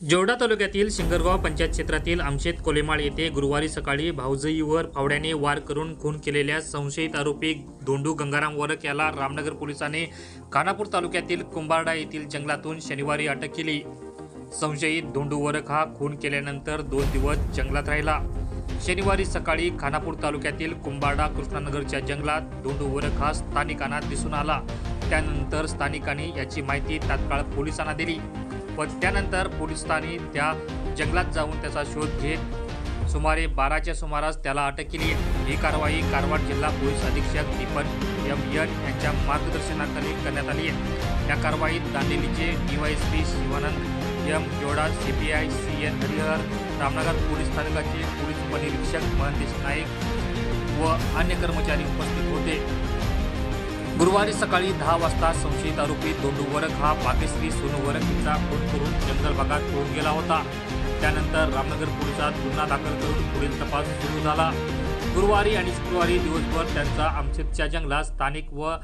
जेवडा तालुक्यातील शिंगरगाव पंचायत क्षेत्रातील आमशेत कोलेमाळ येथे गुरुवारी सकाळी भाऊजईवर फावड्याने वार करून खून केलेल्या संशयित आरोपी धोंडू गंगाराम वरक याला रामनगर पोलिसांनी खानापूर तालुक्यातील कुंभारडा येथील जंगलातून शनिवारी अटक केली. संशयित धोंडू वरक हा खून केल्यानंतर दोन दिवस जंगलात राहिला. शनिवारी सकाळी खानापूर तालुक्यातील कुंभारडा कृष्णानगरच्या जंगलात धोंडू वरक हा स्थानिकांना दिसून आला. त्यानंतर स्थानिकांनी याची माहिती तात्काळ पोलिसांना दिली. पण त्यानंतर पोलिसांनी त्या जंगलात जाऊन त्याचा शोध घेत सुमारे बाराच्या सुमारास त्याला अटक केली. ही कारवाई कारवार जिल्हा पोलीस अधीक्षक दीपन एम. यन यांच्या मार्गदर्शनाखाली करण्यात आली आहे. या कारवाईत दांडेलीचे DYSP Shivanand M. Joda C T I C N Harihar Ramnagar police स्थानकाचे पोलीस उपनिरीक्षक महंतेश नाईक व अन्य कर्मचारी उपस्थित होते. गुरुवारी सकाळी दहा वाजता संशयित आरोपी दोंडू वरक हा भाग्यश्री सोनू वरक हिचा खून करून जंगल भागात पळून गेला होता. त्यानंतर रामनगर पोलिसात गुन्हा दाखल करून पुढील तपास सुरू झाला. गुरुवारी आणि शुक्रवारी दिवसभर त्यांचा आमशेतच्या जंगलात स्थानिक व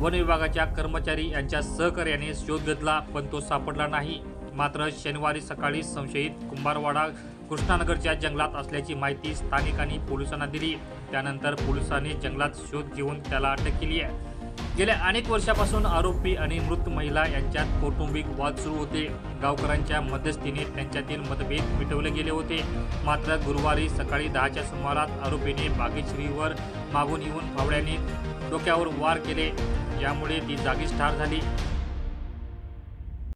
वन विभागाच्या कर्मचारी यांच्या सहकार्याने शोध घेतला पण तो सापडला नाही. मात्र शनिवारी सकाळी संशयित कुंभारवाडा कृष्णानगरच्या जंगलात असल्याची माहिती स्थानिकांनी पोलिसांना दिली. त्यानंतर पोलिसांनी जंगलात शोध घेऊन त्याला अटक केली आहे. गेल्या अनेक वर्षापासून आरोपी आणि मृत महिला यांच्यात कौटुंबिक वाद सुरू होते. गावकऱ्यांच्या मध्यस्थीने त्यांच्यातील मतभेद मिटवले गेले होते. मात्र गुरुवारी सकाळी दहाच्या सुमारास आरोपीने बागेश्रीवर मागून येऊन फावड्याने डोक्यावर वार केले. यामुळे ती जागीच ठार झाली.